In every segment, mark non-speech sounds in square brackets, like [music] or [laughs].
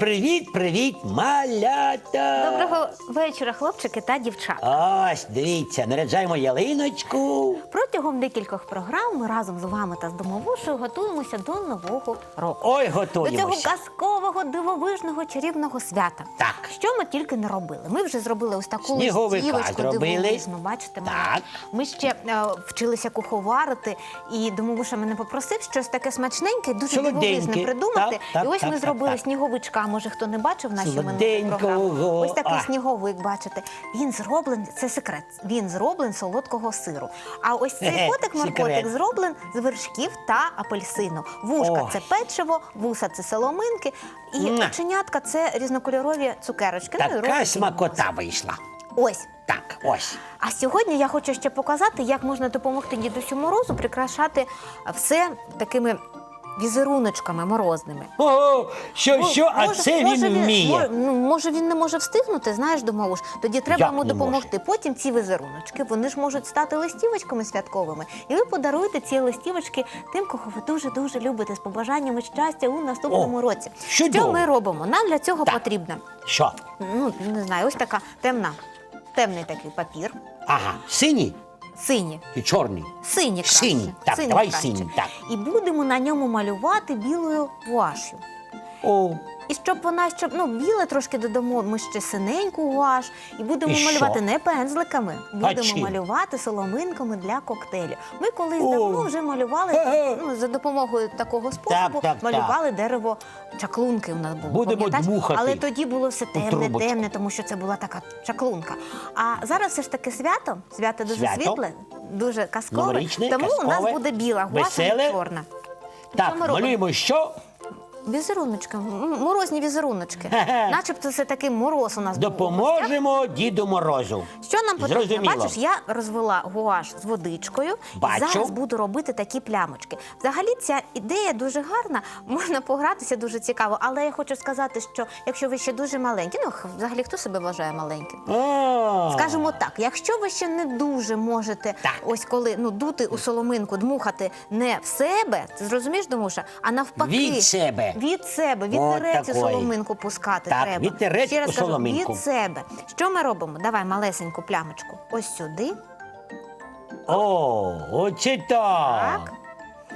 Привіт, привіт, малята! Доброго вечора, хлопчики та дівчата. Ось, дивіться, наряджаємо ялиночку. Протягом декількох програм ми разом з вами та з домовушою готуємося до нового року. Ой, До цього казкового, дивовижного, чарівного свята. Так. Що ми тільки не робили? Ми вже зробили ось таку листівочку дивовижну, бачите, Так. Ми ще е, вчилися куховарити, і домовуша мене попросив щось таке смачненьке, дуже дивовижне придумати. Так, так, і ось так, ми так, зробили так. сніговичка. А Може, хто не бачив наші минулі Солоденького. програми? Ось такий А. сніговик, бачите. Він зроблений, це секрет. Він зроблений з солодкого сиру. А ось цей котик секрет. моркотик зроблен з вершків та апельсину. Вушка О. це печиво, вуса це соломинки, і оченятка це різнокольорові цукерочки. Ну, Така смакота вийшла. Ось. Так, ось. А сьогодні я хочу ще показати, як можна допомогти дідусю морозу прикрашати все такими візеруночками морозними. О, що, Ну, що, а може- це може він вміє. мо- ну, може, він не може встигнути, знаєш, домовуш. Тоді треба Як йому не допомогти. Потім ці візеруночки, вони ж можуть стати листівочками святковими. І ви подаруєте ці листівочки тим, кого ви дуже-дуже любите, з побажаннями щастя у наступному О, році. чудово. Що ми робимо? Нам для цього Так. потрібно, Що? ну, не знаю, ось така темна, темний такий папір, Ага, синій синій. і чорний. Сині краще. Сині. Так, давай краще. сині. так. І будемо на ньому малювати білою гуашю. О, І щоб вона щоб ну біле трошки додамо, ми ще синеньку гуаш, і будемо І що? малювати не пензликами, будемо чим? малювати соломинками для коктейлю. Ми колись О. давно вже малювали ну, за допомогою такого способу. так, малювали дерево чаклунки. У нас було Будемо пам'ятаєш? дмухати але тоді було все темне, трубочку. темне, тому що це була така чаклунка. А зараз все ж таки свято, свято дуже Свято. світле, дуже казкове. Новорічне, тому у нас казкове, буде біла гуаша веселе. і чорна. так, Що ми робимо? малюємо що? Візеруночки, морозні візеруночки. Начебто це такий мороз у нас. Допоможемо Діду Морозу. Що нам потрібно? Зрозуміло. Бачиш, я розвела гуаш з водичкою Бачу. і зараз буду робити такі плямочки. Взагалі, ця ідея дуже гарна, можна погратися дуже цікаво. Але я хочу сказати, що якщо ви ще дуже маленькі, ну взагалі хто себе вважає маленьким? А. Скажімо так, якщо ви ще не дуже можете, Так. ось коли ну дути у соломинку, дмухати не в себе, ти зрозумієш, Домуша, а навпаки Від себе. Від себе, від От тереці такої. соломинку пускати Так, треба. вітерець Ще раз у кажу, соломинку. від себе. Що ми робимо? Давай малесеньку плямочку. Ось сюди. О, оце так. Так.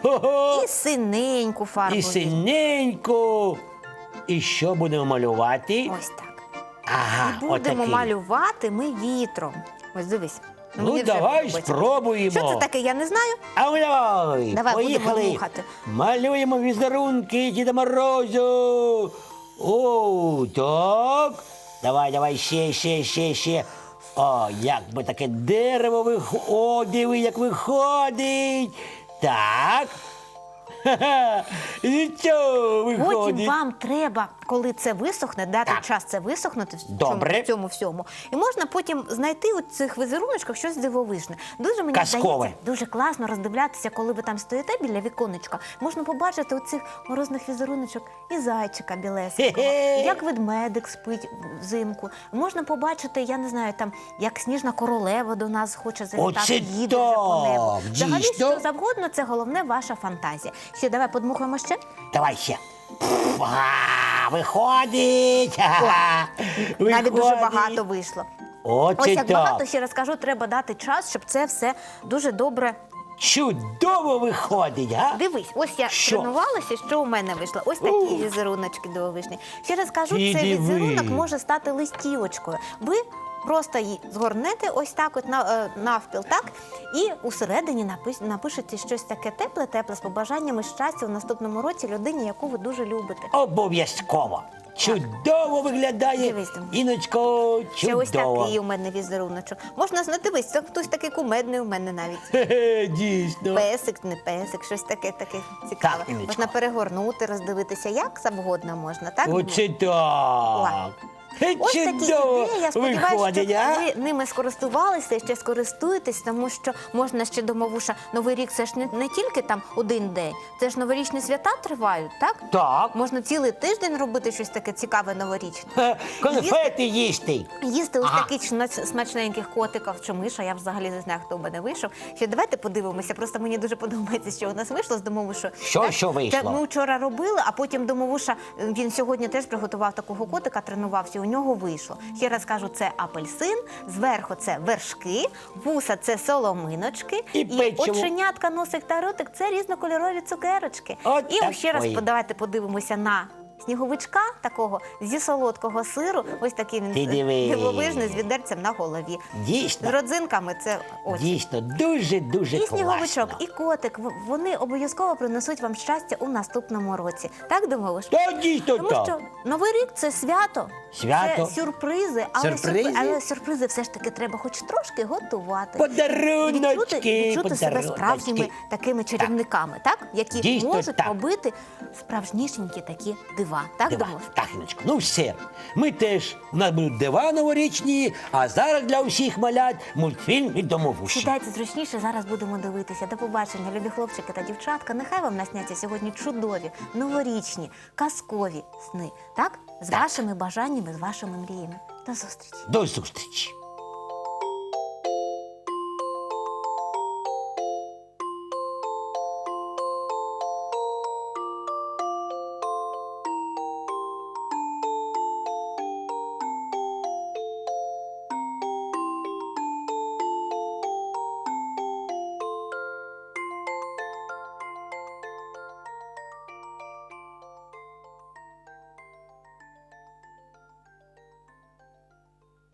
Хо-хо. І синеньку фарбу. І візьмемо. синеньку. І що будемо малювати? Ось так. Ага, І будемо отакий. малювати ми вітром. Ось дивись. Ну, Мені вже давай подобається. спробуємо. Що це таке, я не знаю. А ну, давай, Давай, будемо поїхали. Малюємо візерунки Діда Морозу. О, так. Давай, давай, ще, ще, ще, ще. О, як би таке дерево. О, диви, як виходить. Так. [laughs] Ха-ха. Нічого Потім виходить. вам треба, коли це висохне, дати Так. час це висохнути в цьому, Добре. цьому всьому. І можна потім знайти у цих візеруночках щось дивовижне. Дуже мені Казкове. здається, дуже класно роздивлятися, коли ви там стоїте біля віконечка. Можна побачити у цих морозних візеруночок і зайчика білесенького, як ведмедик спить взимку. Можна побачити, я не знаю, там як сніжна королева до нас хоче завітати, їде вже по небу. Взагалі, що завгодно, це головне ваша фантазія. Ще давай подмухаємо ще. Давай ще. Пф, а, Виходить. Ха-ха. Навіть дуже багато вийшло. От Ось як так. багато ще раз кажу, треба дати час, щоб це все дуже добре. Чудово виходить, а? Дивись, ось я Що? тренувалася, що у мене вийшло. Ось такі Ух. візеруночки дивовижні. Ще раз кажу, цей візерунок може стати листівочкою. Ви просто її згорнете ось так, от е, навпіл, так? І усередині напис, напишете щось таке тепле-тепле з побажаннями щастя у наступному році людині, яку ви дуже любите. Обов'язково. Чудово виглядає. Дивись там. Іночко, Ще ось такий у мене візеруночок. Можна знати, дивись, це хтось такий кумедний у мене навіть. Хе-хе, Дійсно. Песик, не песик, щось таке таке цікаве. Так, можна перегорнути, роздивитися, як завгодно можна, так? Оце так. Ось такі Чудово ідеї. Я сподіваюся, виходить, що ви ними скористувалися і ще скористуєтесь, тому що можна ще домовуша. Новий рік це ж не, не тільки там один день, це ж новорічні свята тривають, так? Так. Можна цілий тиждень робити щось таке цікаве новорічне. Е, Конфети їсти. Їсти ось Ага. таких смачненьких котиків чи миша. Я взагалі не знаю, хто в мене вийшов. Ще давайте подивимося. Просто мені дуже подобається, що у нас вийшло з домовуша. Що, що вийшло? Це ми вчора робили, а потім домовуша він сьогодні теж приготував такого котика, тренувався. У нього вийшло. Ще раз кажу, це апельсин, зверху це вершки, вуса це соломиночки, І печиво. оченятка, носик та ротик це різнокольорові цукерочки. От і так ще раз ой. давайте подивимося на. Сніговичка такого зі солодкого сиру, ось такий він Ти диви. дивовижний з відерцем на голові. З Дійсно, родзинками це ось. дійсно, дуже-дуже І класно. сніговичок, і котик. В- Вони обов'язково принесуть вам щастя у наступному році. Так думаєш? Та дійсно Тому так. що новий рік це свято. Свято. Це сюрпризи, але Сюрпризи? сюрпри- але сюрпризи все ж таки треба хоч трошки готувати. Подаруночки, відчути, відчути себе подаруночки. справжніми такими чарівниками, так? Які Дійсно можуть так. робити справжнішенькі такі дива. Так Дива. Так, Іночко, ну все. Ми теж, у нас будуть дива новорічні, а зараз для усіх малят мультфільм від домовуші. Сідайте зручніше, зараз будемо дивитися. До побачення, любі хлопчики та дівчатка. Нехай вам насняться сьогодні чудові, новорічні, казкові сни. Так? З вашими бажаннями, з вашими мріями. До зустрічі! До зустрічі.